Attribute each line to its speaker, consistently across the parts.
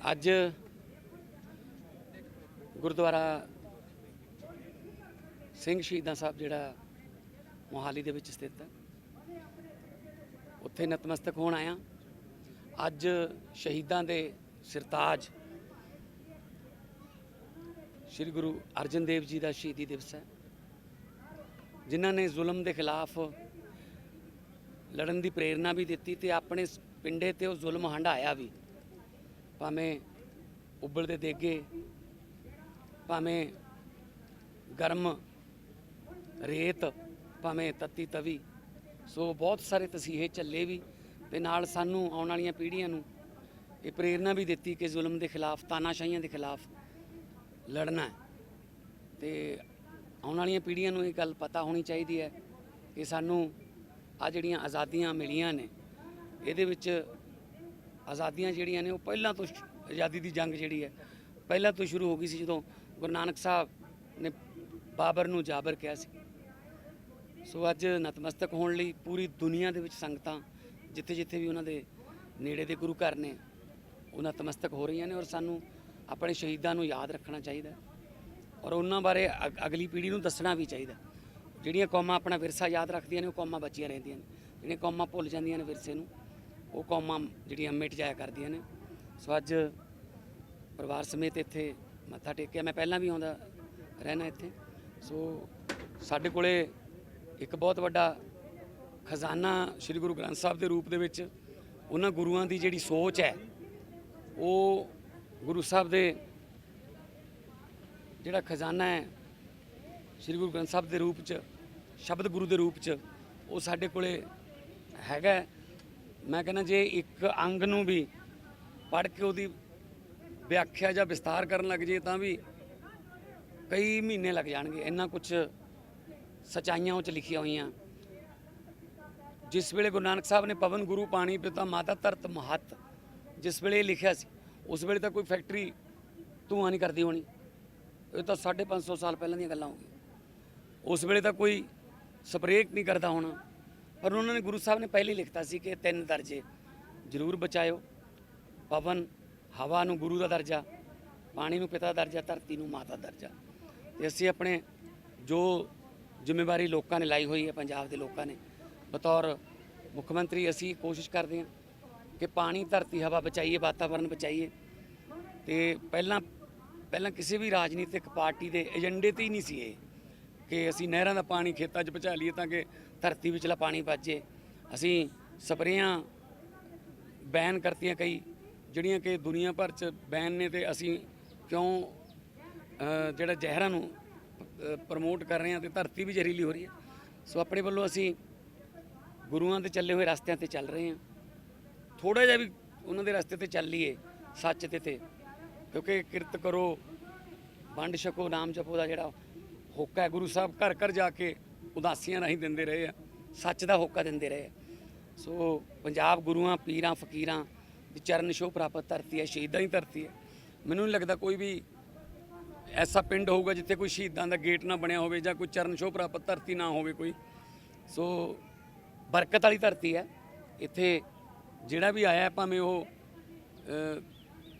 Speaker 1: ਅੱਜ ਗੁਰਦੁਆਰਾ ਸਿੰਘ ਸ਼ਹੀਦਾਂ ਸਾਹਿਬ ਜਿਹੜਾ ਮੋਹਾਲੀ ਦੇ ਵਿੱਚ ਸਥਿਤ ਹੈ। ਉੱਥੇ ਨਤਮਸਤਕ ਹੋਣ ਆਇਆ। ਅੱਜ ਸ਼ਹੀਦਾਂ ਦੇ ਸਿਰਤਾਜ ਸ੍ਰੀ ਗੁਰੂ ਅਰਜਨ ਦੇਵ ਜੀ ਦਾ ਸ਼ਹੀਦੀ ਦਿਵਸ ਹੈ। ਜਿਨ੍ਹਾਂ ਨੇ ਜ਼ੁਲਮ ਦੇ ਖਿਲਾਫ ਲੜਨ ਦੀ ਪ੍ਰੇਰਣਾ ਵੀ ਦਿੱਤੀ ਤੇ ਆਪਣੇ ਪਿੰਡੇ ਤੇ ਉਹ ਜ਼ੁਲਮ ਹੰਢਾਇਆ ਵੀ। ਭਾਵੇਂ ਉੱਬਲਦੇ ਦੇਗੇ, ਭਾਵੇਂ ਗਰਮ ਰੇਤ, ਭਾਵੇਂ ਤੱਤੀ ਤਵੀ। ਸੋ ਬਹੁਤ ਸਾਰੇ ਤਸੀਹੇ ਚੱਲੇ ਵੀ ਤੇ ਨਾਲ ਸਾਨੂੰ ਆਉਣ ਵਾਲੀਆਂ ਪੀੜ੍ਹੀਆਂ ਨੂੰ ਇਹ ਪ੍ਰੇਰਣਾ ਵੀ ਦਿੱਤੀ ਕਿ ਜ਼ੁਲਮ ਦੇ ਖਿਲਾਫ, ਤਾਨਾਸ਼ਾਹੀਆਂ ਦੇ ਖਿਲਾਫ ਲੜਨਾ ਹੈ। ਤੇ ਆਉਣ ਵਾਲੀਆਂ ਪੀੜ੍ਹੀਆਂ ਨੂੰ ਇਹ ਗੱਲ ਪਤਾ ਹੋਣੀ ਚਾਹੀਦੀ ਹੈ ਕਿ ਸਾਨੂੰ ਆ ਜਿਹੜੀਆਂ ਆਜ਼ਾਦੀਆਂ ਮਿਲੀਆਂ ਨੇ, ਇਹਦੇ ਵਿੱਚ ਆਜ਼ਾਦੀਆਂ ਜਿਹੜੀਆਂ ਨੇ ਉਹ ਪਹਿਲਾਂ ਤੋਂ ਆਜ਼ਾਦੀ ਦੀ ਜੰਗ ਜਿਹੜੀ ਹੈ, ਪਹਿਲਾਂ ਤੋਂ ਸ਼ੁਰੂ ਹੋ ਗਈ ਸੀ ਜਦੋਂ ਗੁਰੂ ਨਾਨਕ ਸਾਹਿਬ ਨੇ ਬਾਬਰ ਨੂੰ ਜਾਬਰ ਕਿਹਾ ਸੀ। ਸੋ ਅੱਜ ਨਤਮਸਤਕ ਹੋਣ ਲਈ ਪੂਰੀ ਦੁਨੀਆ ਦੇ ਵਿੱਚ ਸੰਗਤਾਂ ਜਿੱਥੇ ਜਿੱਥੇ ਵੀ ਉਹਨਾਂ ਦੇ ਨੇੜੇ ਦੇ ਗੁਰੂ ਘਰ ਨੇ, ਉਹ ਨਤਮਸਤਕ ਹੋ ਰਹੀਆਂ ਨੇ ਔਰ ਸਾਨੂੰ ਆਪਣੇ ਸ਼ਹੀਦਾਂ ਨੂੰ ਯਾਦ ਰੱਖਣਾ ਚਾਹੀਦਾ ਔਰ ਉਹਨਾਂ ਬਾਰੇ ਅਗ- ਅਗਲੀ ਪੀੜ੍ਹੀ ਨੂੰ ਦੱਸਣਾ ਵੀ ਚਾਹੀਦਾ ਜਿਹੜੀਆਂ ਕੌਮਾਂ ਆਪਣਾ ਵਿਰਸਾ ਯਾਦ ਰੱਖਦੀਆਂ ਨੇ, ਉਹ ਕੌਮਾਂ ਬਚੀਆਂ ਰਹਿੰਦੀਆਂ ਨੇ, ਜਿਹੜੀਆਂ ਕੌਮਾਂ ਭੁੱਲ ਜਾਂਦੀਆਂ ਨੇ ਵਿਰਸੇ ਨੂੰ ਉਹ ਕੌਮਾਂ ਜਿਹੜੀਆਂ ਮਿਟ ਜਾਇਆ ਕਰਦੀਆਂ ਨੇ। ਸੋ ਅੱਜ ਪਰਿਵਾਰ ਸਮੇਤ ਇੱਥੇ ਮੱਥਾ ਟੇਕਿਆ। ਮੈਂ ਪਹਿਲਾਂ ਵੀ ਆਉਂਦਾ ਰਹਿਣਾ ਇੱਥੇ। ਸੋ ਸਾਡੇ ਕੋਲੇ ਇੱਕ ਬਹੁਤ ਵੱਡਾ ਖਜ਼ਾਨਾ ਸ੍ਰੀ ਗੁਰੂ ਗ੍ਰੰਥ ਸਾਹਿਬ ਦੇ ਰੂਪ ਦੇ ਵਿੱਚ ਉਹਨਾਂ ਗੁਰੂਆਂ ਦੀ ਜਿਹੜੀ ਸੋਚ ਹੈ, ਉਹ ਗੁਰੂ ਸਾਹਿਬ ਦੇ ਜਿਹੜਾ ਖਜ਼ਾਨਾ ਹੈ, ਸ੍ਰੀ ਗੁਰੂ ਗ੍ਰੰਥ ਸਾਹਿਬ ਦੇ ਰੂਪ ਚ, ਸ਼ਬਦ ਗੁਰੂ ਦੇ ਰੂਪ ਚ, ਉਹ ਸਾਡੇ ਕੋਲੇ ਹੈਗਾ ਮੈਂ ਕਹਿੰਦਾ ਜੇ ਇੱਕ ਅੰਗ ਨੂੰ ਵੀ ਪੜ੍ਹ ਕੇ ਉਹਦੀ ਵਿਆਖਿਆ ਜਾਂ ਵਿਸਤਾਰ ਕਰਨ ਲੱਗ ਜੇ ਤਾਂ ਵੀ ਕਈ ਮਹੀਨੇ ਲੱਗ ਜਾਣਗੇ। ਇੰਨਾ ਕੁਝ ਸਚਾਈਆਂ ਉਹ ਚ ਲਿਖੀਆਂ ਹੋਈਆਂ। ਜਿਸ ਵੇਲੇ ਗੁਰੂ ਨਾਨਕ ਸਾਹਿਬ ਨੇ ਪਵਨ ਗੁਰੂ ਪਾਣੀ ਪਿਤਾ ਮਾਤਾ ਧਰਤ ਮਹਤ, ਜਿਸ ਵੇਲੇ ਇਹ ਲਿਖਿਆ ਸੀ, ਉਸ ਵੇਲੇ ਤਾਂ ਕੋਈ ਫੈਕਟਰੀ ਧੂਆਂ ਨਹੀਂ ਕਰਦੀ ਹੋਣੀ। ਇਹ ਤਾਂ 550 ਸਾਲ ਪਹਿਲਾਂ ਦੀਆਂ ਗੱਲਾਂ ਹੋ ਗਈਆਂ। ਉਸ ਵੇਲੇ ਤਾਂ ਕੋਈ ਸਪਰੇਅ ਨਹੀਂ ਕਰਦਾ ਹੋਣਾ। ਪਰ ਉਹਨਾਂ ਨੇ ਗੁਰੂ ਸਾਹਿਬ ਨੇ ਪਹਿਲੇ ਹੀ ਲਿਖਤਾ ਸੀ ਕਿ ਤਿੰਨ ਦਰਜੇ ਜ਼ਰੂਰ ਬਚਾਇਓ। ਪਵਨ, ਹਵਾ ਨੂੰ ਗੁਰੂ ਦਾ ਦਰਜਾ ਪਾਣੀ ਨੂੰ ਪਿਤਾ ਦਾ ਦਰਜਾ, ਧਰਤੀ ਨੂੰ ਮਾਤਾ ਦਾ ਦਰਜਾ। ਤੇ ਅਸੀਂ ਆਪਣੇ ਜੋ ਜ਼ਿੰਮੇਵਾਰੀ ਲੋਕਾਂ ਨੇ ਲਾਈ ਹੋਈ ਹੈ, ਪੰਜਾਬ ਦੇ ਲੋਕਾਂ ਨੇ, ਬਤੌਰ ਮੁੱਖ ਮੰਤਰੀ, ਅਸੀਂ ਕੋਸ਼ਿਸ਼ ਕਰਦੇ ਹਾਂ ਕਿ ਪਾਣੀ, ਧਰਤੀ, ਹਵਾ ਬਚਾਈਏ ਵਾਤਾਵਰਣ ਬਚਾਈਏ। ਤੇ ਪਹਿਲਾਂ ਪਹਿਲਾਂ ਕਿਸੇ ਵੀ ਰਾਜਨੀਤਿਕ ਪਾਰਟੀ ਦੇ ਏਜੰਡੇ ਤੇ ਹੀ ਨਹੀਂ ਸੀ ਇਹ ਕਿ ਅਸੀਂ ਨਹਿਰਾਂ ਦਾ ਪਾਣੀ ਖੇਤਾਂ 'ਚ ਪਹੁੰਚਾ ਲਈਏ ਤਾਂ ਕਿ ਧਰਤੀ ਵਿੱਚਲਾ ਪਾਣੀ ਬਚੇ ਅਸੀਂ ਸਪਰੇਆਂ ਬੈਨ ਕਰਤੀਆਂ ਕਈ, ਜਿਹੜੀਆਂ ਕਿ ਦੁਨੀਆ ਭਰ 'ਚ ਬੈਨ ਨੇ ਤੇ ਅਸੀਂ ਕਿਉਂ ਜਿਹੜਾ ਜ਼ਹਿਰਾਂ ਨੂੰ ਪ੍ਰਮੋਟ ਕਰ ਰਹੇ ਹਾਂ ਤੇ ਧਰਤੀ ਵੀ ਜ਼ਹਿਰੀਲੀ ਹੋ ਰਹੀ ਹੈ। ਸੋ ਆਪਣੇ ਵੱਲੋਂ ਅਸੀਂ ਗੁਰੂਆਂ ਦੇ ਚੱਲੇ ਹੋਏ ਰਸਤਿਆਂ ਤੇ ਚੱਲ ਰਹੇ ਹਾਂ। ਥੋੜਾ ਜਿਹਾ ਵੀ ਉਹਨਾਂ ਦੇ ਰਸਤੇ ਤੇ ਚੱਲ ਲਈਏ, ਸੱਚ ਤੇ ਤੇ। ਕਿਉਂਕਿ ਕਿਰਤ ਕਰੋ, ਵੰਡ ਛਕੋ, ਨਾਮ ਜਪੋ ਦਾ ਜਿਹੜਾ ਹੋਕਾ ਹੈ, ਗੁਰੂ ਸਾਹਿਬ ਘਰ ਘਰ ਜਾ ਕੇ ਉਦਾਸੀਆਂ ਰਾਹੀਂ ਦਿੰਦੇ ਰਹੇ ਆ, ਸੱਚ ਦਾ ਹੋਕਾ ਦਿੰਦੇ ਰਹੇ ਆ। ਸੋ ਪੰਜਾਬ ਗੁਰੂਆਂ, ਪੀਰਾਂ, ਫਕੀਰਾਂ ਦੀ ਚਰਨ ਛੋਹ ਪ੍ਰਾਪਤ ਧਰਤੀ ਹੈ, ਸ਼ਹੀਦਾਂ ਦੀ ਧਰਤੀ ਹੈ। ਮੈਨੂੰ ਨਹੀਂ ਲੱਗਦਾ ਕੋਈ ਵੀ ਐਸਾ ਪਿੰਡ ਹੋਊਗਾ ਜਿੱਥੇ ਕੋਈ ਸ਼ਹੀਦਾਂ ਦਾ ਗੇਟ ਨਾ ਬਣਿਆ ਹੋਵੇ ਜਾਂ ਕੋਈ ਚਰਨ ਛੋਹ ਪ੍ਰਾਪਤ ਧਰਤੀ ਨਾ ਹੋਵੇ ਕੋਈ। ਸੋ ਬਰਕਤ ਵਾਲੀ ਧਰਤੀ ਹੈ। ਇੱਥੇ ਜਿਹੜਾ ਵੀ ਆਇਆ, ਭਾਵੇਂ ਉਹ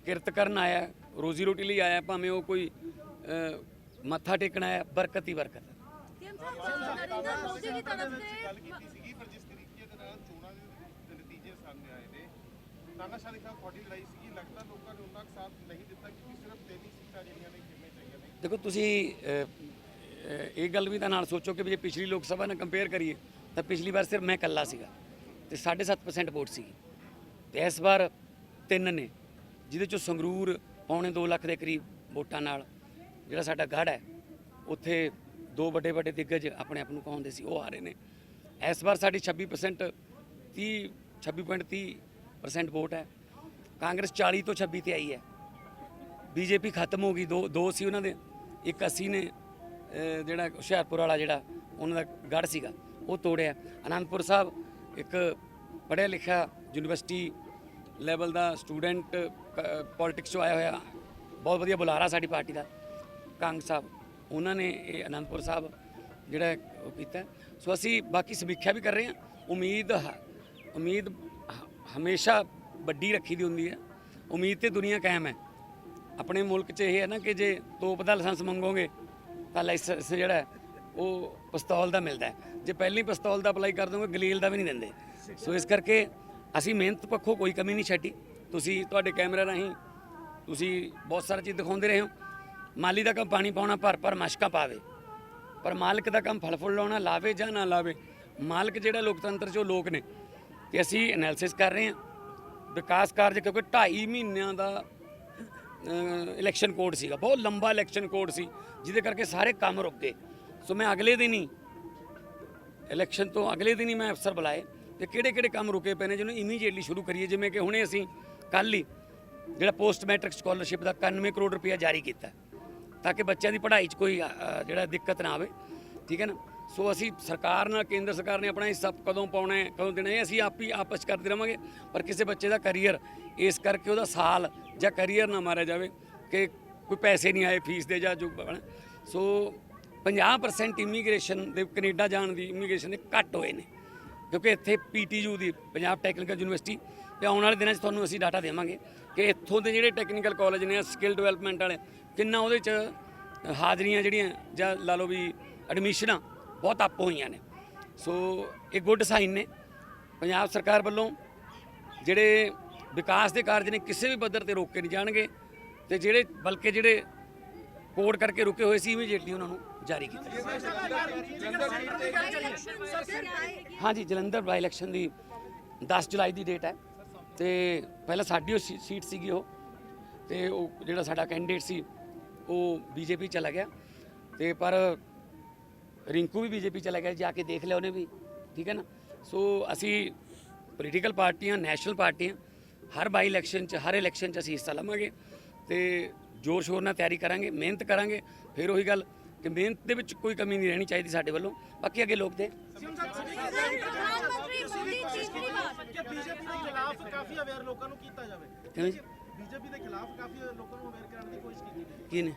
Speaker 1: ਕਿਰਤ ਕਰਨ ਆਇਆ, ਰੋਜ਼ੀ ਰੋਟੀ ਲਈ ਆਇਆ, ਭਾਵੇਂ ਉਹ ਕੋਈ ਮੱਥਾ ਟੇਕਣਾ ਆਇਆ, ਬਰਕਤ ਹੀ ਬਰਕਤ ਦੇਖੋ ਤੁਸੀਂ ਇਹ ਗੱਲ ਵੀ ਤਾਂ ਨਾਲ ਸੋਚੋ ਕਿ ਵੀ ਜੇ ਪਿਛਲੀ ਲੋਕ ਸਭਾ ਨਾਲ ਕੰਪੇਅਰ ਕਰੀਏ, ਤਾਂ ਪਿਛਲੀ ਵਾਰ ਸਿਰਫ ਮੈਂ ਇਕੱਲਾ ਸੀਗਾ ਤੇ 7.5% ਵੋਟ ਸੀਗੀ। ਤੇ ਇਸ ਵਾਰ ਤਿੰਨ ਨੇ, ਜਿਹਦੇ ਚੋਂ ਸੰਗਰੂਰ ਪੌਣੇ 2 ਲੱਖ ਦੇ ਕਰੀਬ ਵੋਟਾਂ ਨਾਲ ਜਿਹੜਾ ਸਾਡਾ ਗੜ੍ਹ ਹੈ, ਉੱਥੇ ਦੋ ਵੱਡੇ ਵੱਡੇ ਦਿੱਗਜ ਆਪਣੇ ਆਪ ਨੂੰ ਕਹਾਉਂਦੇ ਸੀ, ਉਹ ਆ ਰਹੇ ਨੇ। ਇਸ ਵਾਰ ਸਾਡੀ 26% 30 26.30% ਵੋਟ ਹੈ। ਕਾਂਗਰਸ 40 ਤੋਂ 26 ਤੇ ਆਈ ਹੈ। ਬੀਜੇਪੀ ਖਤਮ ਹੋ ਗਈ, ਦੋ ਦੋ ਸੀ ਉਹਨਾਂ ਦੇ, ਇੱਕ ਅਸੀਂ ਨੇ ਜਿਹੜਾ ਹੁਸ਼ਿਆਰਪੁਰ ਵਾਲਾ ਜਿਹੜਾ ਉਹਨਾਂ ਦਾ ਗੜ ਸੀਗਾ, ਉਹ ਤੋੜਿਆ। ਅਨੰਦਪੁਰ ਸਾਹਿਬ ਇੱਕ ਪੜ੍ਹਿਆ ਲਿਖਿਆ ਯੂਨੀਵਰਸਿਟੀ ਲੈਵਲ ਦਾ ਸਟੂਡੈਂਟ ਪੋਲਿਟਿਕਸ 'ਚੋਂ ਆਇਆ ਹੋਇਆ। ਬਹੁਤ ਵਧੀਆ ਬੁਲਾਰਾ ਸਾਡੀ ਪਾਰਟੀ ਦਾ, ਕਾਂਗ ਸਾਹਿਬ। ਉਹਨਾਂ ਨੇ ਇਹ ਅਨੰਦਪੁਰ ਸਾਹਿਬ ਜਿਹੜਾ ਉਹ ਕੀਤਾ। ਸੋ ਅਸੀਂ ਬਾਕੀ ਸਮੀਖਿਆ ਵੀ ਕਰ ਰਹੇ ਹਾਂ। ਉਮੀਦ ਹ- ਉਮੀਦ ਹ- ਹਮੇਸ਼ਾ ਵੱਡੀ ਰੱਖੀ ਦੀ ਹੁੰਦੀ ਹੈ। ਉਮੀਦ ਤੇ ਦੁਨੀਆ ਕਾਇਮ ਹੈ। ਆਪਣੇ ਮੁਲਕ 'ਚ ਇਹ ਹੈ ਨਾ ਕਿ ਜੇ ਤੋਪ ਦਾ ਲਾਇਸੈਂਸ ਮੰਗੋਗੇ ਤਾਂ ਲਾਇਸੈਂਸ ਜਿਹੜਾ ਹੈ, ਉਹ ਪਿਸਤੌਲ ਦਾ ਮਿਲਦਾ ਹੈ। ਜੇ ਪਹਿਲੀ ਪਿਸਤੌਲ ਦਾ ਅਪਲਾਈ ਕਰ ਦੋਗੇ ਗਲੀਲ ਦਾ ਵੀ ਨਹੀਂ ਦਿੰਦੇ। ਸੋ ਇਸ ਕਰਕੇ ਅਸੀਂ ਮਿਹਨਤ ਪੱਖੋਂ ਕੋਈ ਕਮੀ ਨਹੀਂ ਛੱਡੀ। ਤੁਸੀਂ ਤੁਹਾਡੇ ਕੈਮਰਾ ਰਾਹੀਂ ਤੁਸੀਂ ਬਹੁਤ ਸਾਰਾ ਚੀਜ਼ ਦਿਖਾਉਂਦੇ ਰਹੇ ਹੋ। ਮਾਲੀ ਦਾ ਕੰਮ ਪਾਣੀ ਪਾਉਣਾ, ਭਰ ਭਰ ਮਸ਼ਕਾਂ ਪਾਵੇ। ਪਰ ਮਾਲਕ ਦਾ ਕੰਮ ਫਲ ਫੁੱਲ ਲਾਉਣਾ, ਲਾਵੇ ਜਾਂ ਨਾ ਲਾਵੇ, ਮਾਲਕ ਜਿਹੜਾ ਲੋਕਤੰਤਰ 'ਚੋਂ ਲੋਕ ਨੇ ਤੇ ਅਸੀਂ ਐਨਾਲਿਸਿਸ ਕਰ ਰਹੇ ਹਾਂ। ਵਿਕਾਸ ਕਾਰਜ ਕਿਉਂਕਿ 2.5 ਮਹੀਨਿਆਂ ਦਾ ਇਲੈਕਸ਼ਨ ਕੋਡ ਸੀਗਾ, ਬਹੁਤ ਲੰਬਾ ਇਲੈਕਸ਼ਨ ਕੋਡ ਸੀ, ਜਿਹਦੇ ਕਰਕੇ ਸਾਰੇ ਕੰਮ ਰੁਕ ਗਏ। ਸੋ ਮੈਂ ਅਗਲੇ ਦਿਨ ਹੀ ਇਲੈਕਸ਼ਨ ਤੋਂ ਅਗਲੇ ਦਿਨ ਹੀ ਮੈਂ ਅਫਸਰ ਬੁਲਾਏ ਤੇ ਕਿਹੜੇ ਕਿਹੜੇ ਕੰਮ ਰੁਕੇ ਪਏ ਨੇ ਜਿਹਨੂੰ ਇਮੀਡੀਏਟਲੀ ਸ਼ੁਰੂ ਕਰੀਏ। ਜਿਵੇਂ ਕਿ ਹੁਣੇ ਅਸੀਂ ਕੱਲ ਹੀ ਜਿਹੜਾ ਪੋਸਟ ਮੈਟ੍ਰਿਕ ਸਕਾਲਰਸ਼ਿਪ ਦਾ 91 ਕਰੋੜ ਰੁਪਇਆ ਜਾਰੀ ਕੀਤਾ। ਤਾਂ ਕਿ ਬੱਚਿਆਂ ਦੀ ਪੜ੍ਹਾਈ 'ਚ ਕੋਈ ਅ, ਜਿਹੜਾ ਦਿੱਕਤ ਨਾ ਆਵੇ। ਠੀਕ ਹੈ ਨਾ? ਸੋ ਅਸੀਂ ਸਰਕਾਰ ਨਾਲ ਕੇਂਦਰ ਸਰਕਾਰ ਨੇ ਆਪਣਾ ਹਿੱਸਾ ਕਦੋਂ ਪਾਉਣਾ ਹੈ ਕਦੋਂ ਦੇਣਾ ਹੈ ਅਸੀਂ ਆਪ ਹੀ ਆਪਸ 'ਚ ਕਰਦੇ ਰਵਾਂਗੇ ਪਰ ਕਿਸੇ ਬੱਚੇ ਦਾ ਕੈਰੀਅਰ ਇਸ ਕਰਕੇ ਉਹਦਾ ਸਾਲ ਜਾਂ ਕੈਰੀਅਰ ਨਾ ਮਾਰਿਆ ਜਾਵੇ ਕਿ ਕੋਈ ਪੈਸੇ ਨਹੀਂ ਆਏ ਫੀਸ ਦੇ ਜਾਂ ਜੋ ਬਣਾ ਸੋ 50% ਇਮੀਗ੍ਰੇਸ਼ਨ ਦੇ ਕੈਨੇਡਾ ਜਾਣ ਦੀ ਇਮੀਗ੍ਰੇਸ਼ਨ ਦੇ ਘੱਟ ਹੋਏ ਨੇ। ਕਿਉਂਕਿ ਇੱਥੇ ਪੀਟੀਯੂ ਦੀ ਪੰਜਾਬ ਟੈਕਨੀਕਲ ਯੂਨੀਵਰਸਿਟੀ ਤੇ ਆਉਣ ਵਾਲੇ ਦਿਨਾਂ 'ਚ ਤੁਹਾਨੂੰ ਅਸੀਂ ਡਾਟਾ ਦੇਵਾਂਗੇ ਕਿ ਇੱਥੋਂ ਦੇ ਜਿਹੜੇ ਟੈਕਨੀਕਲ ਕਾਲਜ ਨੇ ਸਕਿੱਲ ਡਿਵੈਲਪਮੈਂਟ ਵਾਲੇ, ਕਿੰਨਾ ਉਹਦੇ 'ਚ ਹਾਜ਼ਰੀਆਂ ਜਿਹੜੀਆਂ ਜਾਂ ਲਾ ਲਓ ਵੀ ਐਡਮਿਸ਼ਨਾਂ ਬਹੁਤ ਅੱਪ ਹੋਈਆਂ ਨੇ। ਸੋ ਇਹ ਗੁੱਡ ਸਾਈਨ ਨੇ। ਪੰਜਾਬ ਸਰਕਾਰ ਵੱਲੋਂ ਜਿਹੜੇ ਵਿਕਾਸ ਦੇ ਕਾਰਜ ਨੇ, ਕਿਸੇ ਵੀ ਪੱਧਰ ਤੇ ਰੋਕੇ ਨਹੀਂ ਜਾਣਗੇ ਤੇ ਜਿਹੜੇ, ਬਲਕਿ ਜਿਹੜੇ ਕੋਡ ਕਰਕੇ ਰੁਕੇ ਹੋਏ ਸੀ ਇਮੀਡੀਏਟਲੀ ਉਹਨਾਂ ਨੂੰ ਜਾਰੀ ਕੀਤਾ ਹਾਂਜੀ, ਜਲੰਧਰ ਬਾਈ ਇਲੈਕਸ਼ਨ ਦੀ 10 ਜੁਲਾਈ ਦੀ ਡੇਟ ਹੈ। ਤੇ ਪਹਿਲਾਂ ਸਾਡੀ ਉਹ ਸੀ- ਸੀਟ ਸੀਗੀ ਉਹ, ਤੇ ਉਹ ਜਿਹੜਾ ਸਾਡਾ ਕੈਂਡੀਡੇਟ ਸੀ, ਉਹ ਬੀਜੇਪੀ ਚਲਾ ਗਿਆ। ਤੇ ਪਰ ਰਿੰਕੂ ਵੀ ਬੀਜੇਪੀ ਚਲਾ ਗਿਆ, ਜਾ ਕੇ ਦੇਖ ਲਿਆ ਉਹਨੇ ਵੀ, ਠੀਕ ਹੈ ਨਾ? ਸੋ ਅਸੀਂ ਪੋਲੀਟੀਕਲ ਪਾਰਟੀਆਂ ਨੈਸ਼ਨਲ ਪਾਰਟੀਆਂ, ਹਰ ਬਾਈ ਇਲੈਕਸ਼ਨ 'ਚ, ਹਰ ਇਲੈਕਸ਼ਨ 'ਚ ਅਸੀਂ ਹਿੱਸਾ ਲਵਾਂਗੇ ਤੇ ਜ਼ੋਰ ਸ਼ੋਰ ਨਾਲ ਤਿਆਰੀ ਕਰਾਂਗੇ, ਮਿਹਨਤ ਕਰਾਂਗੇ। ਫਿਰ ਉਹੀ ਗੱਲ ਕਿ ਮਿਹਨਤ ਦੇ ਵਿੱਚ ਕੋਈ ਕਮੀ ਨਹੀਂ ਰਹਿਣੀ ਚਾਹੀਦੀ ਸਾਡੇ ਵੱਲੋਂ। ਬਾਕੀ ਅੱਗੇ ਲੋਕ ਦੇ
Speaker 2: ਪ੍ਰਧਾਨ ਮੰਤਰੀ ਮੋਦੀ ਤੀਸਰੀ ਵਾਰ
Speaker 3: ਕਿ ਬੀਜੇਪੀ ਦੇ ਖਿਲਾਫ ਕਾਫੀ ਅਵੇਅਰ ਲੋਕਾਂ ਨੂੰ ਕੀਤਾ ਜਾਵੇ।
Speaker 1: ਕਿਵੇਂ ਜੀ?
Speaker 3: ਬੀਜੇਪੀ ਦੇ ਖਿਲਾਫ ਕਾਫੀ ਲੋਕਾਂ ਨੂੰ ਅਵੇਅਰ ਕਰਨ ਦੀ ਕੋਸ਼ਿਸ਼ ਕੀਤੀ ਗਈ।
Speaker 1: ਕੀ ਨੇ?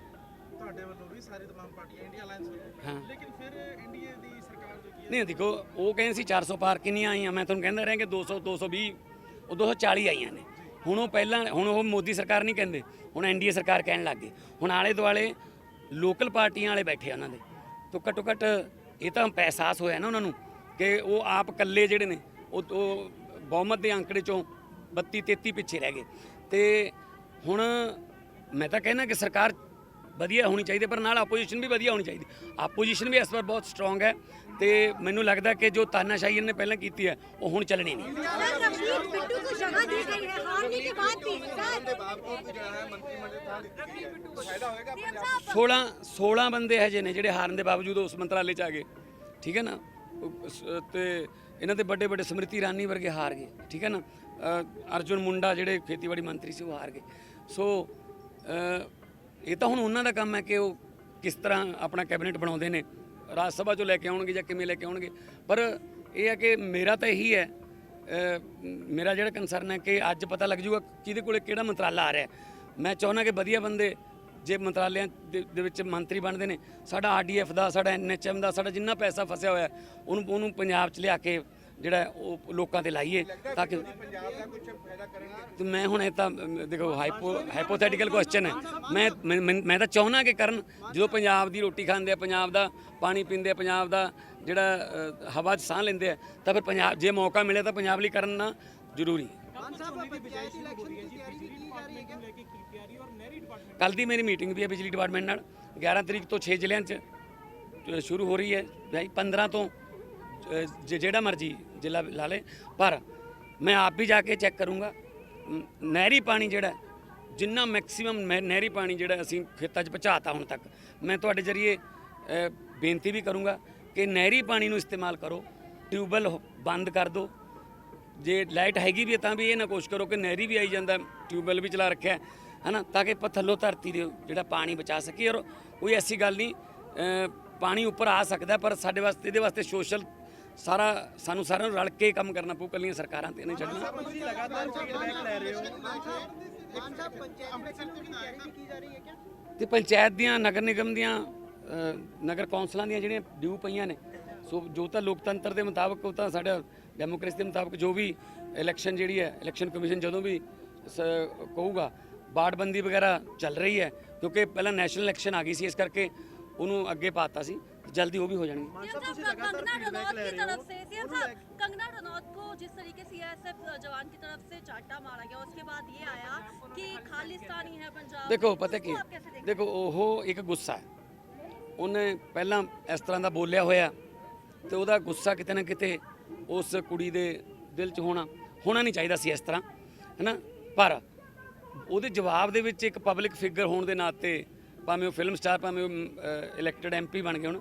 Speaker 3: ਤੁਹਾਡੇ ਵੱਲੋਂ ਵੀ ਸਾਰੀ ਤਮਾਮ ਪਾਰਟੀਆਂ ਇੰਡੀਆ ਅਲਾਈਅੰਸ ਵੱਲੋਂ।
Speaker 1: ਹਾਂ।
Speaker 3: ਲੇਕਿਨ ਫਿਰ ਐਨਡੀਏ ਦੀ ਸਰਕਾਰ ਜੋ ਕੀ ਹੈ
Speaker 1: ਨਹੀਂ ਦੇਖੋ ਉਹ ਕਹਿੰਦੇ ਸੀ 400 ਪਾਰ ਕਿੰਨੀਆਂ ਆਈਆਂ। ਮੈਂ ਤੁਹਾਨੂੰ ਕਹਿੰਦਾ ਰਿਹਾ ਕਿ 200 220 ਉਹ 240 ਆਈਆਂ ਨੇ। ਹੁਣ ਉਹ ਪਹਿਲਾਂ ਹੁਣ ਉਹ ਮੋਦੀ ਸਰਕਾਰ ਨਹੀਂ ਕਹਿੰਦੇ। ਹੁਣ ਐਨਡੀਏ ਸਰਕਾਰ ਕਹਿਣ ਲੱਗ ਗਈ ਹੁਣ ਆਲੇ ਦੁਆਲੇ ਲੋਕਲ ਪਾਰਟੀਆਂ ਵਾਲੇ ਬੈਠੇ ਆ ਉਹਨਾਂ ਦੇ। ਤੋਂ ਘੱਟੋ ਘੱਟ ਇਹ ਤਾਂ ਅਹਿਸਾਸ ਹੋਇਆ ਨਾ ਉਹਨਾਂ ਨੂੰ ਕਿ ਉਹ ਆਪ ਇਕੱਲੇ ਜਿਹੜੇ ਨੇ ਉਹ ਬਹੁਮਤ ਦੇ ਅੰਕੜੇ ਚੋਂ 32 33 ਪਿੱਛੇ ਰਹਿ ਗਏ। ਤੇ ਹੁਣ ਮੈਂ ਤਾਂ ਕਹਿੰਦਾ ਕਿ ਸਰਕਾਰ ਵਧੀਆ ਹੋਣੀ ਚਾਹੀਦੀ ਪਰ ਨਾਲ ਆਪੋਜੀਸ਼ਨ ਵੀ ਵਧੀਆ ਹੋਣੀ ਚਾਹੀਦੀ। ਆਪੋਜੀਸ਼ਨ ਵੀ ਇਸ ਵਾਰ ਬਹੁਤ ਸਟਰੋਂਗ ਹੈ ਤੇ ਮੈਨੂੰ ਲੱਗਦਾ ਕਿ ਜੋ ਤਾਨਾਸ਼ਾਹੀ ਇਹਨੇ ਪਹਿਲਾਂ ਕੀਤੀ ਹੈ ਉਹ ਹੁਣ ਚੱਲਣੀ ਨਹੀਂ।
Speaker 2: ਸੋਲਾਂ
Speaker 1: 16 ਬੰਦੇ ਹੈ ਜਿਹਨੇ ਜਿਹੜੇ ਹਾਰਨ ਦੇ ਬਾਵਜੂਦ ਉਸ ਮੰਤਰਾਲੇ ਚ ਆ ਗਏ। ਠੀਕ ਹੈ ਨਾ? ਤੇ ਇਹਨਾਂ ਦੇ ਵੱਡੇ ਵੱਡੇ ਸਮ੍ਰਿਤੀ ਇਰਾਨੀ ਵਰਗੇ ਹਾਰ ਗਏ, ਠੀਕ ਹੈ ਨਾ? ਅਰਜੁਨ ਮੁੰਡਾ ਜਿਹੜੇ ਖੇਤੀਬਾੜੀ ਮੰਤਰੀ ਸੀ, ਉਹ ਹਾਰ ਗਏ। ਸੋ ਇਹ ਤਾਂ ਹੁਣ ਉਹਨਾਂ ਦਾ ਕੰਮ ਹੈ ਕਿ ਉਹ ਕਿਸ ਤਰ੍ਹਾਂ ਆਪਣਾ ਕੈਬਨਿਟ ਬਣਾਉਂਦੇ ਨੇ, ਰਾਜ ਸਭਾ ਚੋਂ ਲੈ ਕੇ ਆਉਣਗੇ ਜਾਂ ਕਿਵੇਂ ਲੈ ਕੇ ਆਉਣਗੇ। ਪਰ ਇਹ ਹੈ ਕਿ ਮੇਰਾ ਤਾਂ ਇਹੀ ਹੈ ਮੇਰਾ ਜਿਹੜਾ ਕੰਸਰਨ ਹੈ ਕਿ ਅੱਜ ਪਤਾ ਲੱਗ ਜੂਗਾ ਕਿਹਦੇ ਕੋਲੇ ਕਿਹੜਾ ਮੰਤਰਾਲਾ ਆ ਰਿਹਾ ਮੈਂ ਚਾਹੁੰਦਾ ਕਿ ਵਧੀਆ ਬੰਦੇ ਜੇ ਮੰਤਰਾਲਿਆਂ ਦੇ ਵਿੱਚ ਮੰਤਰੀ ਬਣਦੇ ਨੇ, ਸਾਡਾ ਆਰਡੀਐਫ ਦਾ, ਸਾਡਾ ਐਨਐਚਐਮ ਦਾ, ਸਾਡਾ ਜਿੰਨਾ ਪੈਸਾ ਫਸਿਆ ਹੋਇਆ, ਉਹਨੂੰ ਉਹਨੂੰ ਪੰਜਾਬ 'ਚ ਲਿਆ ਕੇ ਜਿਹੜਾ ਉਹ ਲੋਕਾਂ ਤੇ ਲਾਈਏ, ਤਾਂ ਕਿ
Speaker 4: ਪੰਜਾਬ ਦਾ ਕੁਝ ਫਾਇਦਾ ਕਰਨਗੇ
Speaker 1: ਤੇ ਮੈਂ ਹੁਣ ਇਹ ਤਾਂ, ਦੇਖੋ ਹਾਈਪੋ ਹਾਈਪੋਥੈਟੀਕਲ ਕੁਐਸਚਨ ਹੈ। ਮੈਂ ਮੈਂ- ਮੈਂ ਤਾਂ ਚਾਹੁੰਦਾ ਕਿ ਕਰਨ, ਜਦੋਂ ਪੰਜਾਬ ਦੀ ਰੋਟੀ ਖਾਂਦੇ ਆ, ਪੰਜਾਬ ਦਾ ਪਾਣੀ ਪੀਂਦੇ ਆ, ਪੰਜਾਬ ਦਾ ਜਿਹੜਾ ਹਵਾ 'ਚ ਸਾਹ ਲੈਂਦੇ ਆ, ਤਾਂ ਫਿਰ ਪੰਜਾਬ ਜੇ ਮੌਕਾ ਮਿਲੇ ਤਾਂ ਪੰਜਾਬ ਲਈ ਕਰਨਾ ਜ਼ਰੂਰੀ ਹੈ। ਕੱਲ ਦੀ ਮੇਰੀ ਮੀਟਿੰਗ ਵੀ ਹੈ ਬਿਜਲੀ ਡਿਪਾਰਟਮੈਂਟ ਨਾਲ। 11 ਤਰੀਕ ਤੋਂ 6 ਜ਼ਿਲ੍ਹਿਆਂ 'ਚ ਸ਼ੁਰੂ ਹੋ ਰਹੀ ਹੈ। ਭਾਈ 15 ਤੋਂ ਜਿਹੜਾ ਮਰਜ਼ੀ ਜ਼ਿਲ੍ਹਾ ਲਾ ਲੇ। ਪਰ ਮੈਂ ਆਪ ਵੀ ਜਾ ਕੇ ਚੈੱਕ ਕਰੂੰਗਾ। ਨਹਿਰੀ ਪਾਣੀ ਜਿਹੜਾ ਹੈ, ਜਿੰਨਾ ਮੈਕਸਿਮਮ ਨਹਿਰੀ ਪਾਣੀ ਜਿਹੜਾ ਅਸੀਂ ਖੇਤਾਂ 'ਚ ਪਹੁੰਚਾਤਾ ਹੁਣ ਤੱਕ ਮੈਂ ਤੁਹਾਡੇ ਜਰੀਏ ਬੇਨਤੀ ਵੀ ਕਰੂੰਗਾ ਕਿ ਨਹਿਰੀ ਪਾਣੀ ਨੂੰ ਇਸਤੇਮਾਲ ਕਰੋ। ਟਿਊਬਵੈਲ ਬੰਦ ਕਰ ਦਿਓ ਜੇ ਲਾਈਟ ਹੈਗੀ ਵੀ ਹੈ ਤਾਂ ਵੀ ਇਹ ਨਾ ਕੋਸ਼ਿਸ਼ ਕਰੋ ਕਿ ਨਹਿਰੀ ਵੀ ਆਈ ਜਾਂਦਾ ਟਿਊਬਵੈਲ ਵੀ ਚਲਾ ਰੱਖਿਆ ਹੈ, ਹਨਾ ਤਾਂ ਕਿ ਆਪਾਂ ਥੱਲੋਂ ਧਰਤੀ ਦੇ ਜਿਹੜਾ ਪਾਣੀ ਬਚਾ ਸਕੀਏ ਔਰ ਕੋਈ ਐਸੀ ਗੱਲ ਨਹੀਂ ਪਾਣੀ ਉੱਪਰ ਆ ਸਕਦਾ ਪਰ ਸਾਡੇ ਵਾਸਤੇ ਇਹਦੇ ਵਾਸਤੇ ਸੋਸ਼ਲ ਸਾਰਾ ਸਾਨੂੰ ਸਾਰਿਆਂ ਨੂੰ ਰਲ ਕੇ ਕੰਮ ਕਰਨਾ ਪਊ ਕੱਲੀਆਂ ਸਰਕਾਰਾਂ ਤੇ ਨਹੀਂ ਛੱਡਣਾ।
Speaker 3: ਤੁਸੀਂ ਲਗਾਤਾਰ ਫੀਡਬੈਕ ਲੈ ਰਹੇ ਹੋ।
Speaker 1: ਤੇ ਪੰਚਾਇਤ ਦੀਆਂ ਨਗਰ ਨਿਗਮ ਦੀਆਂ ਨਗਰ ਕੌਂਸਲਾਂ ਦੀਆਂ ਜਿਹੜੀਆਂ ਡਿਊ ਪਈਆਂ ਨੇ ਸੋ ਜੋ ਤਾਂ ਲੋਕਤੰਤਰ ਦੇ ਮੁਤਾਬਕ ਉਹ ਤਾਂ ਸਾਡਾ ਡੈਮੋਕ੍ਰੇਸੀ ਦੇ ਮੁਤਾਬਕ ਜੋ ਵੀ ਇਲੈਕਸ਼ਨ ਜਿਹੜੀ ਹੈ ਇਲੈਕਸ਼ਨ ਕਮਿਸ਼ਨ ਜਦੋਂ ਵੀ ਸ- ਕਹੂਗਾ ਬਾੜਬੰਦੀ ਵਗੈਰਾ ਚੱਲ ਰਹੀ ਹੈ ਕਿਉਂਕਿ ਪਹਿਲਾਂ ਨੈਸ਼ਨਲ ਇਲੈਕਸ਼ਨ ਆ ਗਈ ਸੀ ਇਸ ਕਰਕੇ ਉਹਨੂੰ ਅੱਗੇ ਪਾਤਾ ਸੀ ਜਲਦੀ ਉਹ ਵੀ ਹੋ ਜਾਣਗੇ
Speaker 3: ਮਾਨ
Speaker 5: सीएम
Speaker 3: ਸਾਹਿਬ
Speaker 5: साहब
Speaker 3: ਤੁਸੀਂ ਲਗਾਤਾਰ
Speaker 5: कंगना
Speaker 3: feedback
Speaker 5: रनौत
Speaker 3: ਲੈ
Speaker 5: की
Speaker 3: ਰਹੇ
Speaker 5: तरफ
Speaker 3: ਹੋ
Speaker 5: से सीएम
Speaker 3: ਉਹਨੂੰ ਲੈ
Speaker 5: साहब कंगना रनौत को जिस तरीके से सीआईएसएफ जवान की तरफ से चाटा मारा गया उसके बाद ये आया कि खालिस्तानी है पंजाब
Speaker 1: ਦੇਖੋ
Speaker 5: में।
Speaker 1: ਪਤਾ ਕੀ
Speaker 5: उसको आप कैसे देखते हैं?
Speaker 1: ਦੇਖੋ ਉਹ ਇੱਕ ਗੁੱਸਾ ਹੈ ਉਹਨੇ ਪਹਿਲਾਂ ਇਸ ਤਰ੍ਹਾਂ ਦਾ ਬੋਲਿਆ ਹੋਇਆ ਤੇ ਉਹਦਾ ਗੁੱਸਾ ਕਿਤੇ ਨਾ ਕਿਤੇ ਉਸ ਕੁੜੀ ਦੇ ਦਿਲ 'ਚ ਹੋਣਾ ਹੋਣਾ ਨਹੀਂ ਚਾਹੀਦਾ ਸੀ ਇਸ ਤਰ੍ਹਾਂ, ਹੈਨਾ? ਪਰ ਉਹਦੇ ਜਵਾਬ ਦੇ ਵਿੱਚ ਇੱਕ ਪਬਲਿਕ ਫਿਗਰ ਹੋਣ ਦੇ ਨਾਤੇ ਭਾਵੇਂ ਉਹ ਫਿਲਮ ਸਟਾਰ ਭਾਵੇਂ ਉਹ ਇਲੈਕਟਡ ਐਮਪੀ ਬਣ ਗਏ ਹੁਣ,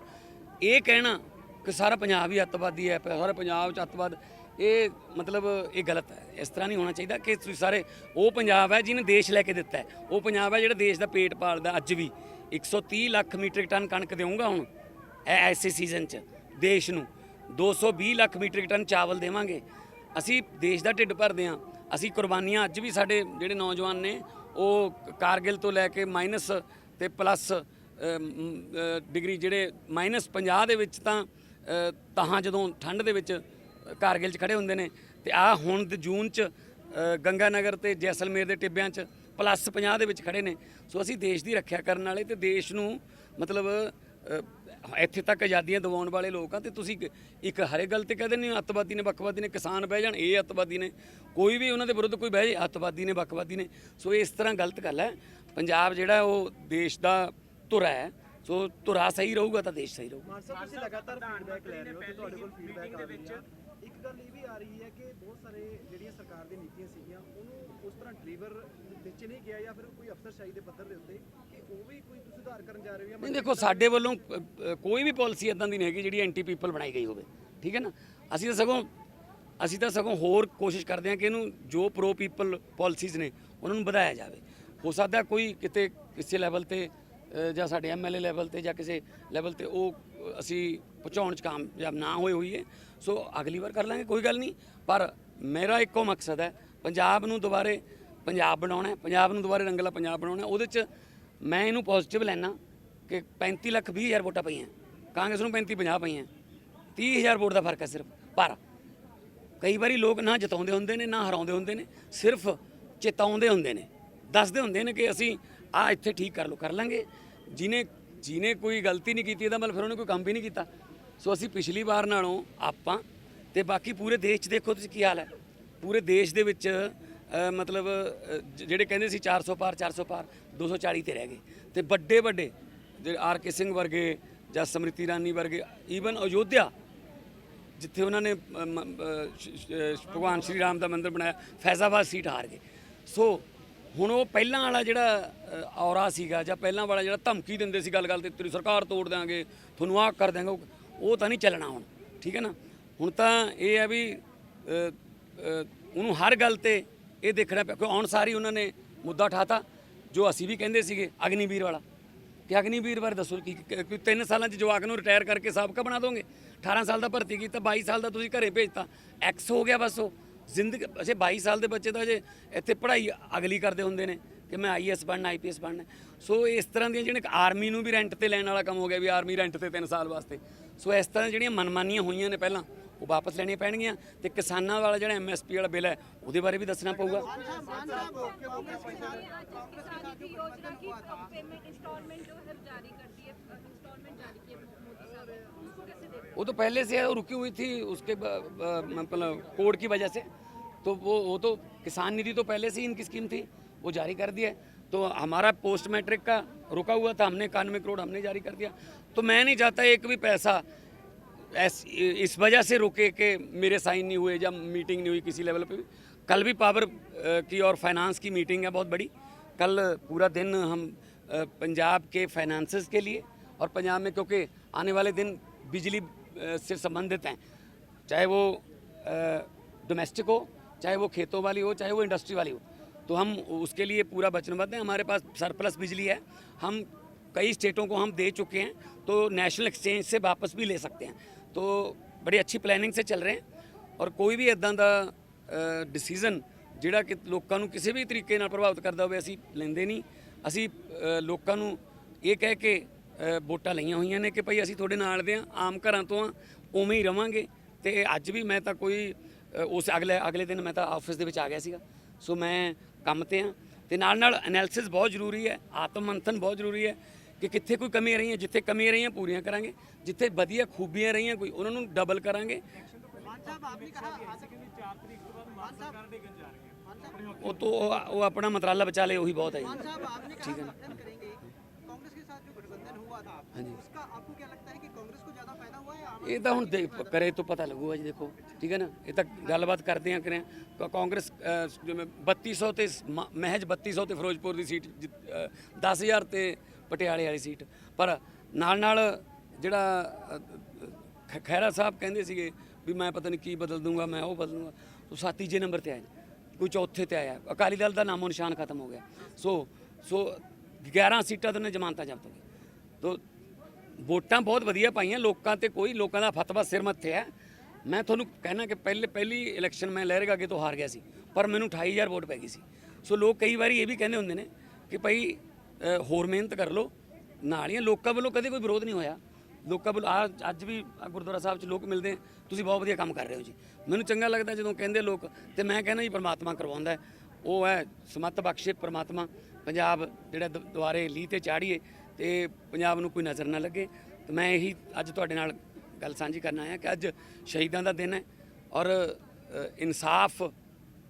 Speaker 1: ਇਹ ਕਹਿਣਾ ਕਿ ਸਾਰਾ ਪੰਜਾਬ ਹੀ ਅੱਤਵਾਦੀ ਹੈ ਸਾਰਾ ਪੰਜਾਬ 'ਚ ਅੱਤਵਾਦ, ਇਹ ਮਤਲਬ ਇਹ ਗਲਤ ਹੈ। ਇਸ ਤਰ੍ਹਾਂ ਨਹੀਂ ਹੋਣਾ ਚਾਹੀਦਾ ਕਿ ਤੁਸੀਂ ਸਾਰੇ, ਉਹ ਪੰਜਾਬ ਹੈ ਜਿਹਨੇ ਦੇਸ਼ ਲੈ ਕੇ ਦਿੱਤਾ ਹੈ, ਉਹ ਪੰਜਾਬ ਹੈ ਜਿਹੜਾ ਦੇਸ਼ ਦਾ ਪੇਟ ਪਾਲਦਾ, ਅੱਜ ਵੀ। 130 ਲੱਖ ਮੀਟ੍ਰਿਕ ਟਨ ਕਣਕ ਦੇਵਾਂਗਾ ਹੁਣ ਐਸੇ ਸੀਜ਼ਨ 'ਚ। ਦੇਸ਼ ਨੂੰ। 220 ਲੱਖ ਮੀਟ੍ਰਿਕ ਟਨ ਚਾਵਲ ਦੇਵਾਂਗੇ। ਅਸੀਂ ਦੇਸ਼ ਦਾ ਢਿੱਡ ਭਰਦੇ ਹਾਂ। ਅਸੀਂ ਕੁਰਬਾਨੀਆਂ ਅੱਜ ਵੀ ਸਾਡੇ ਜਿਹੜੇ ਨੌਜਵਾਨ ਨੇ ਉਹ ਕਾਰਗਿਲ ਤੋਂ ਲੈ ਕੇ ਮਾਈਨਸ ਤੇ ਪਲੱਸ ਡਿਗਰੀ ਜਿਹੜੇ ਮਾਈਨਸ 50 ਦੇ ਵਿੱਚ ਤਾਂ ਅ, ਜਦੋਂ ਠੰਡ ਦੇ ਵਿੱਚ ਕਾਰਗਿਲ 'ਚ ਖੜੇ ਹੁੰਦੇ ਨੇ। ਤੇ ਆ ਹੁਣ ਦੇ ਜੂਨ 'ਚ ਅ, ਗੰਗਾ ਨਗਰ ਤੇ ਜੈਸਲਮੇਰ ਦੇ ਟਿੱਬਿਆਂ 'ਚ ਪਲੱਸ 50 ਦੇ ਵਿੱਚ ਖੜੇ ਨੇ। ਸੋ ਅਸੀਂ ਦੇਸ਼ ਦੀ ਰੱਖਿਆ ਕਰਨ ਵਾਲੇ ਤੇ ਦੇਸ਼ ਨੂੰ ਮਤਲਬ ਇੱਥੇ ਤੱਕ ਆਜ਼ਾਦੀਆਂ ਦਿਵਾਉਣ ਵਾਲੇ ਲੋਕ ਆ ਤੇ ਤੁਸੀਂ ਇੱਕ- ਇੱਕ ਹਰੇ ਗੱਲ ਤੇ ਕਹਿੰਦੇ ਨਹੀਂ ਅੱਤਵਾਦੀ ਨੇ ਵੱਖਵਾਦੀ ਨੇ ਕਿਸਾਨ ਬਹਿ ਜਾਣ ਇਹ ਅੱਤਵਾਦੀ ਨੇ। ਕੋਈ ਵੀ ਉਹਨਾਂ ਦੇ ਵਿਰੁੱਧ ਕੋਈ ਬਹਿ ਜਾਏ ਅੱਤਵਾਦੀ ਨੇ ਵੱਖਵਾਦੀ ਨੇ। ਸੋ ਇਸ ਤਰ੍ਹਾਂ ਗਲਤ ਗੱਲ ਹੈ। ਪੰਜਾਬ ਜਿਹੜਾ ਉਹ ਦੇਸ਼ ਦਾ ਧੁਰਾ ਹੈ ਸੋ ਧੁਰਾ ਸਹੀ ਰਹੂਗਾ ਤਾਂ ਦੇਸ਼ ਸਹੀ ਰਹੂਗਾ।
Speaker 3: ਮਾਨ ਸਾਹਿਬ ਤੁਸੀਂ ਲਗਾਤਾਰ ਫੀਡਬੈਕ ਲੈ ਰਹੇ ਹੋ ਤੇ ਤੁਹਾਡੇ ਕੋਲ ਫੀਡਬੈਕ ਆ ਰਹੀ ਹੈ ਇੱਕ ਗੱਲ ਇਹ ਵੀ ਆ ਰਹੀ ਹੈ ਕਿ ਬਹੁਤ ਸਾਰੇ ਜਿਹੜੀਆਂ ਸਰਕਾਰ ਦੀਆਂ ਨੀਤੀਆਂ ਸੀਗੀਆਂ ਉਹਨੂੰ ਉਸ ਤਰ੍ਹਾਂ ਡਿਲੀਵਰ ਵਿੱਚ ਨਹੀਂ ਗਿਆ ਜਾਂ ਫਿਰ ਕੋਈ ਅਫਸਰਸ਼ਾਹੀ ਦੇ ਪੱਧਰ ਦੇ ਉੱਤੇ ਕਿ ਉਹ ਵੀ ਕੋਈ ਤੁਸੀਂ ਸੁਧਾਰ ਕਰਨ ਜਾ ਰਹੇ ਹੋ ਜਾਂ
Speaker 1: ਨਹੀਂ ਦੇਖੋ ਸਾਡੇ ਵੱਲੋਂ ਅ, ਕੋਈ ਵੀ ਪਾਲਿਸੀ ਇਦਾਂ ਦੀ ਨਹੀਂ ਹੈਗੀ ਜਿਹੜੀ ਐਂਟੀ ਪੀਪਲ ਬਣਾਈ ਗਈ ਹੋਵੇ। ਠੀਕ ਹੈ ਨਾ? ਅਸੀਂ ਤਾਂ ਸਗੋਂ ਅਸੀਂ ਤਾਂ ਸਗੋਂ ਹੋਰ ਕੋਸ਼ਿਸ਼ ਕਰਦੇ ਹਾਂ ਕਿ ਇਹਨੂੰ ਜੋ ਪ੍ਰੋ ਪੀਪਲ ਪਾਲਿਸੀਜ਼ ਨੇ ਉਹਨਾਂ ਨੂੰ ਵਧਾਇਆ ਜਾਵੇ। ਹੋ ਸਕਦਾ ਕੋਈ ਕਿਤੇ ਕਿਸੇ ਲੈਵਲ ਤੇ ਅ, ਜਾਂ ਸਾਡੇ ਐਮਐਲਏ ਲੈਵਲ ਤੇ ਜਾਂ ਕਿਸੇ ਲੈਵਲ ਤੇ ਉਹ ਅ, ਅਸੀਂ ਪਹੁੰਚਾਉਣ ਚ ਕਾਮਯਾਬ ਨਾ ਹੋਏ ਹੋਈਏ। ਸੋ ਅਗਲੀ ਵਾਰ ਕਰ ਲਾਂਗੇ ਕੋਈ ਗੱਲ ਨਹੀਂ। ਪਰ ਮੇਰਾ ਇੱਕੋ ਮਕਸਦ ਹੈ ਪੰਜਾਬ ਨੂੰ ਦੁਬਾਰੇ ਪੰਜਾਬ ਬਣਾਉਣਾ ਪੰਜਾਬ ਨੂੰ ਦੁਬਾਰੇ ਰੰਗਲਾ ਪੰਜਾਬ ਬਣਾਉਣਾ ਉਹਦੇ ਚ ਮੈਂ ਇਹਨੂੰ ਪੋਜ਼ਿਟਿਵ ਲੈਣਾ ਕਿ 35 ਲੱਖ 20 ਹਜ਼ਾਰ ਵੋਟਾਂ ਪਈਆਂ, ਕਾਂਗਰਸ ਨੂੰ 35 50 ਪਈਆਂ 30 ਹਜ਼ਾਰ ਵੋਟ ਦਾ ਫ਼ਰਕ ਹੈ ਸਿਰਫ, ਪਰ ਕਈ ਵਾਰੀ ਲੋਕ ਨਾ ਜਿਤਾਉਂਦੇ ਹੁੰਦੇ ਨੇ, ਨਾ ਹਰਾਉਂਦੇ ਹੁੰਦੇ ਨੇ, ਸਿਰਫ ਚੇਤਾਉਂਦੇ ਹੁੰਦੇ ਨੇ, ਦੱਸਦੇ ਹੁੰਦੇ ਨੇ ਕਿ ਅਸੀਂ ਆ ਇੱਥੇ ਠੀਕ ਕਰ ਲਓ, ਕਰ ਲਾਂਗੇ। ਜਿਨੇ ਜਿਨੇ ਕੋਈ ਗਲਤੀ ਨਹੀਂ ਕੀਤੀ, ਇਹਦਾ ਮਤਲਬ ਫਿਰ ਉਹਨੇ ਕੋਈ ਕੰਮ ਵੀ ਨਹੀਂ ਕੀਤਾ। ਸੋ ਅਸੀਂ ਪਿਛਲੀ ਵਾਰ ਨਾਲੋਂ ਆਪਾਂ ਤੇ ਬਾਕੀ ਪੂਰੇ ਦੇਸ਼ 'ਚ ਦੇਖੋ ਤੁਸੀਂ ਕੀ ਹਾਲ ਹੈ। ਪੂਰੇ ਦੇਸ਼ ਦੇ ਵਿੱਚ ਮਤਲਬ ਜਿਹੜੇ ਕਹਿੰਦੇ ਸੀ 400 ਪਾਰ 400 ਪਾਰ 240 ਤੇ ਰਹਿ ਗਏ। ਤੇ ਵੱਡੇ ਵੱਡੇ, ਜਿਹੜੇ ਆਰ ਕੇ ਸਿੰਘ ਵਰਗੇ ਜਾਂ ਸਮ੍ਰਿਤੀ ਇਰਾਨੀ ਵਰਗੇ ਈਵਨ ਅਯੋਧਿਆ, ਜਿੱਥੇ ਉਹਨਾਂ ਨੇ ਭਗਵਾਨ ਸ਼੍ਰੀ ਰਾਮ ਦਾ ਮੰਦਿਰ ਬਣਾਇਆ, ਫੈਜ਼ਾਬਾਦ ਸੀਟ ਹਾਰ ਗਏ। ਸੋ, ਹੁਣ ਉਹ ਪਹਿਲਾਂ ਵਾਲਾ ਜਿਹੜਾ ਔਰਾ ਸੀਗਾ ਜਾਂ ਪਹਿਲਾਂ ਵਾਲਾ ਜਿਹੜਾ ਧਮਕੀ ਦਿੰਦੇ ਸੀ ਗੱਲ ਗੱਲ ਤੇ, ਤੇਰੀ ਸਰਕਾਰ ਤੋੜ ਦਿਆਂਗੇ, ਤੁਹਾਨੂੰ ਆਹ ਕਰ ਦਿਆਂਗੇ, ਉਹ- ਉਹ ਤਾਂ ਨਹੀਂ ਚੱਲਣਾ ਹੁਣ, ਠੀਕ ਹੈ ਨਾ? ਹੁਣ ਤਾਂ ਇਹ ਹੈ ਵੀ ਉਹਨੂੰ ਹਰ ਗੱਲ ਤੇ ਇਹ ਦੇਖਣਾ ਪਿਆ। ਕਿਉਂ ਆਉਣ ਸਾਰੀ ਉਹਨਾਂ ਨੇ ਮੁੱਦਾ ਉਠਾਤਾ, ਜੋ ਅਸੀਂ ਵੀ ਕਹਿੰਦੇ ਸੀਗੇ, ਅਗਨੀਵੀਰ ਵਾਲਾ। ਕਿ ਅਗਨੀਵੀਰ ਬਾਰੇ ਦੱਸੋ, ਕਿ ਕਿ- ਕਿ ਤਿੰਨ ਸਾਲਾਂ ਚ ਜਵਾਕ ਨੂੰ ਰਿਟਾਇਰ ਕਰਕੇ ਸਾਬਕਾ ਬਣਾ ਦੋਗੇ? 18 ਸਾਲ ਦਾ ਭਰਤੀ ਕੀਤਾ 22 ਸਾਲ ਦਾ ਤੁਸੀਂ ਘਰੇ ਭੇਜਤਾ। ਐਕਸ ਹੋ ਗਿਆ ਬਸ ਉਹ। ਜ਼ਿੰਦਗੀ ਅਜੇ 22 ਸਾਲ ਦੇ ਬੱਚੇ ਤਾਂ ਅਜੇ ਇੱਥੇ ਪੜ੍ਹਾਈ ਅਗਲੀ ਕਰਦੇ ਹੁੰਦੇ ਨੇ, ਕਿ ਮੈਂ ਆਈਐਸ ਬਣਨਾ ਆਈਪੀਐਸ ਬਣਨਾ। ਸੋ ਇਸ ਤਰ੍ਹਾਂ ਦੀਆਂ ਜਿਹੜੀਆਂ ਆਰਮੀ ਨੂੰ ਵੀ ਰੈਂਟ ਤੇ ਲੈਣ ਵਾਲਾ ਕੰਮ ਹੋ ਗਿਆ, ਵੀ ਆਰਮੀ ਰੈਂਟ ਤੇ 3 ਸਾਲ ਵਾਸਤੇ। ਸੋ ਇਸ ਤਰ੍ਹਾਂ ਜਿਹੜੀਆਂ ਮਨਮਾਨੀਆਂ ਹੋਈਆਂ ਨੇ ਪਹਿਲਾਂ ਉਹ ਵਾਪਸ ਲੈਣੀਆਂ ਪੈਣਗੀਆਂ ਤੇ ਕਿਸਾਨਾਂ ਵਾਲਾ ਜਿਹੜਾ ਐਮਐਸਪੀ ਵਾਲਾ ਬਿੱਲ ਹੈ ਉਹਦੇ ਬਾਰੇ ਵੀ ਦੱਸਣਾ ਪਊਗਾ
Speaker 6: किसानी की योजना की पेमेंट इंस्टॉलमेंट जो है जारी कर दी है इंस्टॉलमेंट जारी किए मोदी साहब ने उसको कैसे देखते
Speaker 1: वो तो पहले से है वो रुकी हुई थी उसके ब- ब- मतलब कोड की वजह से तो वो वो तो किसान निधि तो पहले से ही इनकी स्कीम थी वो जारी कर दिया है तो हमारा पोस्ट मैट्रिक का रुका हुआ था हमने इक्यानवे करोड़ हमने जारी कर दिया तो मैं नहीं चाहता एक भी पैसा ऐस, इस वजह से रुके कि मेरे साइन नहीं हुए जब मीटिंग नहीं हुई किसी लेवल पे भी। कल भी पावर की और फाइनेंस की मीटिंग है बहुत बड़ी। कल पूरा दिन हम पंजाब के फाइनेंसेस के लिए और पंजाब में क्योंकि आने वाले दिन बिजली से संबंधित हैं। चाहे वो डोमेस्टिक हो, चाहे वो खेतों वाली हो, चाहे वो इंडस्ट्री वाली हो। तो हम उसके लिए पूरा वचनबद्ध हैं। हमारे पास सरप्लस बिजली है। हम कई स्टेटों को हम दे चुके हैं। तो नेशनल एक्सचेंज से वापस भी ले सकते हैं। तो बड़ी अच्छी प्लानिंग से चल रहे हैं ਔਰ ਕੋਈ ਵੀ ਇਦਾਂ ਦਾ ਡਿਸੀਜਨ ਜਿਹੜਾ ਕਿ ਲੋਕਾਂ ਨੂੰ ਕਿਸੇ ਵੀ ਤਰੀਕੇ ਨਾਲ ਪ੍ਰਭਾਵਿਤ ਕਰਦਾ ਹੋਵੇ ਅਸੀਂ ਲੈਂਦੇ ਨਹੀਂ ਅਸੀਂ ਅ, ਲੋਕਾਂ ਨੂੰ ਇਹ ਕਹਿ ਕੇ ਅ, ਵੋਟਾਂ ਲਈਆਂ ਹੋਈਆਂ ਨੇ ਕਿ ਭਈ ਅਸੀਂ ਤੁਹਾਡੇ ਨਾਲ ਦੇ ਆ ਆਮ ਘਰਾਂ ਤੋਂ ਆ ਉਵੇਂ ਹੀ ਰਵਾਂਗੇ ਤੇ ਅੱਜ ਵੀ ਮੈਂ ਤਾਂ ਕੋਈ ਅ, ਉਸ ਅਗਲੇ ਅਗਲੇ ਦਿਨ ਮੈਂ ਤਾਂ ਆਫਿਸ ਦੇ ਵਿੱਚ ਆ ਗਿਆ ਸੀਗਾ ਸੋ ਮੈਂ ਕੰਮ ਤੇ ਆ ਤੇ ਨਾਲ ਨਾਲ ਐਨਾਲਿਸਿਸ ਬਹੁਤ ਜ਼ਰੂਰੀ ਹੈ ਆਤਮ ਮੰਥਨ ਬਹੁਤ ਜ਼ਰੂਰੀ ਹੈ ਕਿ ਕਿੱਥੇ ਕੋਈ ਕਮੀਆਂ ਰਹੀਆਂ ਜਿੱਥੇ ਕਮੀਆਂ ਰਹੀਆਂ ਪੂਰੀਆਂ ਕਰਾਂਗੇ ਜਿੱਥੇ ਵਧੀਆ ਖੂਬੀਆਂ ਰਹੀਆਂ ਕੋਈ ਉਹਨਾਂ ਨੂੰ ਡਬਲ ਕਰਾਂਗੇ। ਉਹ ਤੋਂ ਉਹ ਆਪਣਾ ਮੰਤਰਾਲਾ ਬਚਾ ਲੇ ਉਹੀ ਬਹੁਤ ਇਹ ਤਾਂ ਹੁਣ ਕਰੇ ਤੋਂ ਪਤਾ ਲੱਗੂਗਾ ਜੀ ਦੇਖੋ। ਠੀਕ ਹੈ ਨਾ? ਇਹ ਤਾਂ ਗੱਲਬਾਤ ਕਰਦੇ ਆ ਕਰਿਆ ਕਾਂਗਰਸ ਜਿਵੇਂ 3200 ਤੇ ਮਹਿਜ 3200 ਤੇ ਫਿਰੋਜ਼ਪੁਰ ਦੀ ਸੀਟ 10000 ਤੇ ਪਟਿਆਲੇ ਵਾਲੀ ਸੀਟ। ਪਰ ਨਾਲ ਨਾਲ ਜਿਹੜਾ ਅ, ਖ- ਖਹਿਰਾ ਸਾਹਿਬ ਕਹਿੰਦੇ ਸੀਗੇ ਵੀ ਮੈਂ ਪਤਾ ਨਹੀਂ ਕੀ ਬਦਲ ਦੂੰਗਾ ਮੈਂ ਉਹ ਬਦਲ ਦੂੰਗਾ। ਉਹ ਸੱਤ ਤੀਜੇ ਨੰਬਰ ਤੇ ਆਇਆ ਕੋਈ ਚੌਥੇ ਤੇ ਆਇਆ। ਅਕਾਲੀ ਦਲ ਦਾ ਨਾਮੋ ਨਿਸ਼ਾਨ ਖਤਮ ਹੋ ਗਿਆ। ਸੋ ਸੋ 11 ਸੀਟਾਂ ਤੋਂ ਨੇ ਜ਼ਮਾਨਤਾਂ ਜ਼ਬਤ ਹੋ ਗਈਆਂ ਤੋ ਵੋਟਾਂ ਬਹੁਤ ਵਧੀਆ ਪਾਈਆਂ। ਲੋਕਾਂ ਤੇ ਕੋਈ ਲੋਕਾਂ ਦਾ ਫਤਵਾ ਸਿਰ ਮੱਥੇ ਹੈ। ਮੈਂ ਤੁਹਾਨੂੰ ਕਹਿਣਾ ਕਿ ਪਹਿਲੇ ਪਹਿਲੀ ਇਲੈਕਸ਼ਨ ਮੈਂ ਲਹਿਰਗਾ ਕੇ ਤੋਂ ਹਾਰ ਗਿਆ ਸੀ। ਪਰ ਮੈਨੂੰ 28000 ਵੋਟ ਪੈ ਗਈ ਸੀ। ਸੋ ਲੋਕ ਕਈ ਵਾਰੀ ਇਹ ਵੀ ਕਹਿੰਦੇ ਹੁੰਦੇ ਨੇ ਕਿ ਭਾਈ ਹੋਰ ਮਿਹਨਤ ਕਰ ਲਓ। ਨਾਲ ਹੀ ਆ, ਲੋਕਾਂ ਵੱਲੋਂ ਕਦੇ ਕੋਈ ਵਿਰੋਧ ਨਹੀਂ ਹੋਇਆ। ਲੋਕਾਂ ਵੱਲੋਂ ਆ ਅੱਜ ਵੀ ਗੁਰਦੁਆਰਾ ਸਾਹਿਬ 'ਚ ਲੋਕ ਮਿਲਦੇ ਤੁਸੀਂ ਬਹੁਤ ਵਧੀਆ ਕੰਮ ਕਰ ਰਹੇ ਹੋ ਜੀ। ਮੈਨੂੰ ਚੰਗਾ ਲੱਗਦਾ ਜਦੋਂ ਕਹਿੰਦੇ ਲੋਕ ਤੇ ਮੈਂ ਕਹਿੰਦਾ ਜੀ ਪਰਮਾਤਮਾ ਕਰਵਾਉਂਦਾ ਉਹ ਹੈ ਸਮੱਤ ਬਖਸ਼ੇ ਪਰਮਾਤਮਾ। ਪੰਜਾਬ ਜਿਹੜਾ ਦ- ਦੁਆਰੇ ਲੀਹ ਤੇ ਚਾੜੀਏ ਤੇ ਪੰਜਾਬ ਨੂੰ ਕੋਈ ਨਜ਼ਰ ਨਾ ਲੱਗੇ। ਤੇ ਮੈਂ ਇਹੀ ਅੱਜ ਤੁਹਾਡੇ ਨਾਲ ਗੱਲ ਸਾਂਝੀ ਕਰਨ ਆਇਆ ਕਿ ਅੱਜ ਸ਼ਹੀਦਾਂ ਦਾ ਦਿਨ ਹੈ। ਔਰ ਇਨਸਾਫ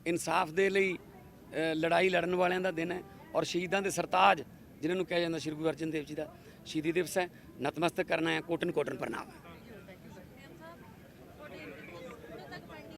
Speaker 1: ਇਨਸਾਫ ਦੇ ਲਈ ਅ, ਲੜਾਈ ਲੜਨ ਵਾਲਿਆਂ ਦਾ ਦਿਨ ਹੈ। ਔਰ ਸ਼ਹੀਦਾਂ ਦੇ ਸਰਤਾਜ ਜਿਨ੍ਹਾਂ ਨੂੰ ਕਿਹਾ ਜਾਂਦਾ ਸ਼੍ਰੀ ਗੁਰੂ ਅਰਜਨ ਦੇਵ ਜੀ ਦਾ ਸ਼ਹੀਦੀ ਦਿਵਸ ਹੈ। ਨਤਮਸਤਕ ਕਰਨਾ ਹੈ ਕੋਟਨ ਕੋਟਨ ਪ੍ਰਣਾਮ।